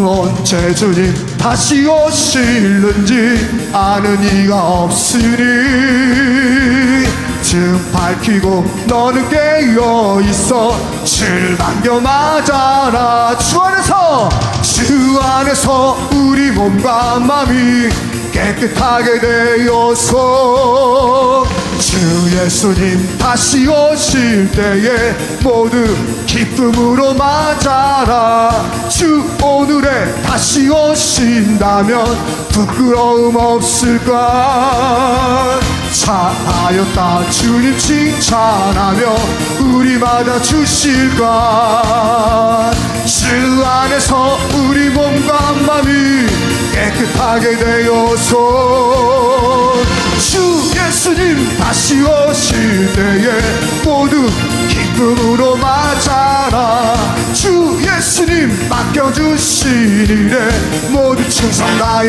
언제 주님 다시 오실는지 아는 이가 없으니 지금 밝히고 너는 깨어 있어 실망겨 맞아라 주 안에서 주 안에서 우리 몸과 마음이 깨끗하게 되어서 주 예수님 다시 오실 때에 모두 기쁨으로 맞아라. 주 오늘에 다시 오신다면 부끄러움 없을까 잘하였다. 주님 칭찬하며 우리마다 주실까 주 안에서 우리 몸과 마음이 깨끗하게 되어서 주 예수님 다시 오실 때에 모두 기쁨으로 맞아라. 주 예수님 맡겨주신 일에 모두 충성 나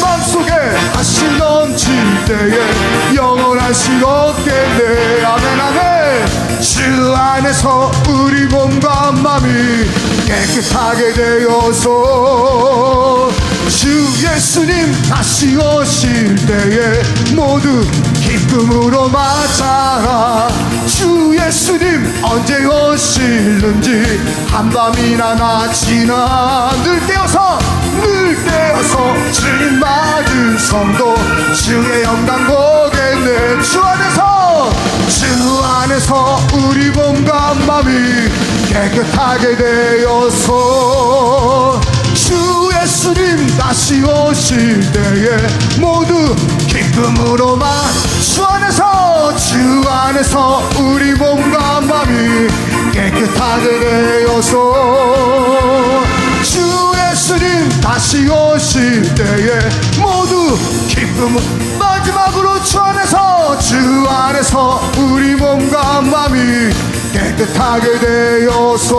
맘속에 다시 넘칠 때에 영원할 수 없겠네 아멘 아멘. 주 안에서 우리 몸과 마음이 깨끗하게 되어서 주 예수님 다시 오실 때에 모두 기쁨으로 맞아라. 주 예수님 언제 오실는지 한밤이나 낮이나 늘 깨어서 늘 깨어서 주님 맞은 성도 주의 영광 보겠네 주 안에서 주 안에서 우리 몸과 마음이 깨끗하게 되어서 주 예수님 다시 오실 때에 모두 기쁨으로 만주 안에서 주 안에서 우리 몸과 마음이 깨끗하게 되어서 주 예수님 다시 오실 때에 모두 기쁨 마지막으로 주 안에서 주 안에서 우리 몸과 마음이 깨끗하게 되어서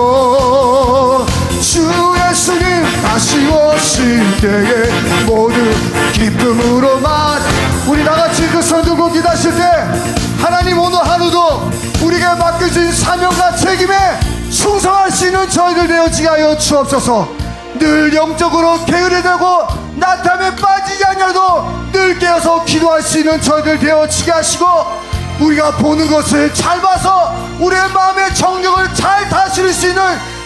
주 예수님 다시 오실 때에 모두 기쁨으로 맞 우리 나같이 그손 들고 기다실 때 하나님 오늘 하루도 우리에게 맡겨진 사명과 책임에 충성할 수 있는 저희들 되어지게 하여 주옵소서. 늘 영적으로 게으르되고 나탐에 빠지지 않냐도 늘 깨어서 기도할 수 있는 저희들 되어지게 하시고 우리가 보는 것을 잘 봐서 우리의 마음의 정력을 잘 다스릴 수 있는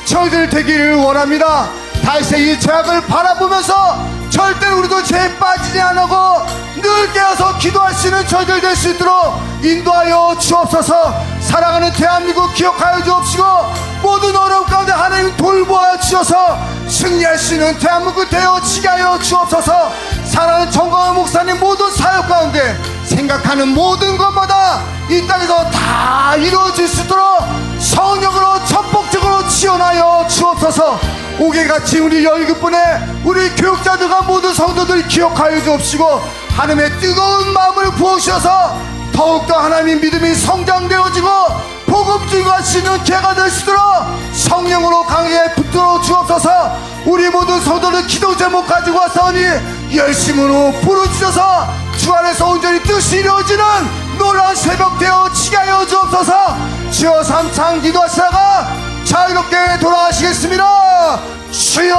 저희들 되기를 원합니다. 다시의 이 죄악을 바라보면서 절대 우리도 죄에 빠지지 않고 늘 깨어서 기도할 수 있는 저희들 될 수 있도록 인도하여 주옵소서. 사랑하는 대한민국 기억하여 주옵시고 모든 어려움 가운데 하나님 돌보아 주셔서 승리할 수 있는 대한민국 되어지게 하여 주옵소서. 사랑하는 정광훈 목사님 모든 사역 가운데 생각하는 모든 것마다 이 땅에서 다 이루어질 수 있도록 성령으로 전폭 지원하여 주옵소서. 오개같이 우리 열급분에 우리 교육자들과 모든 성도들이 기억하여 주옵시고 하나님의 뜨거운 마음을 부으셔서 더욱더 하나님의 믿음이 성장되어지고 복음 있는 개가 될 수 있도록 성령으로 강하게 붙들어 주옵소서. 우리 모든 성도들 기도 제목 가지고 왔사오니 열심으로 부르주셔서 주 안에서 온전히 뜻이 이루어지는 놀라운 새벽 되어 지게 하여 주옵소서. 주여 삼창 기도하시다가 자유롭게 돌아가시겠습니다. 주여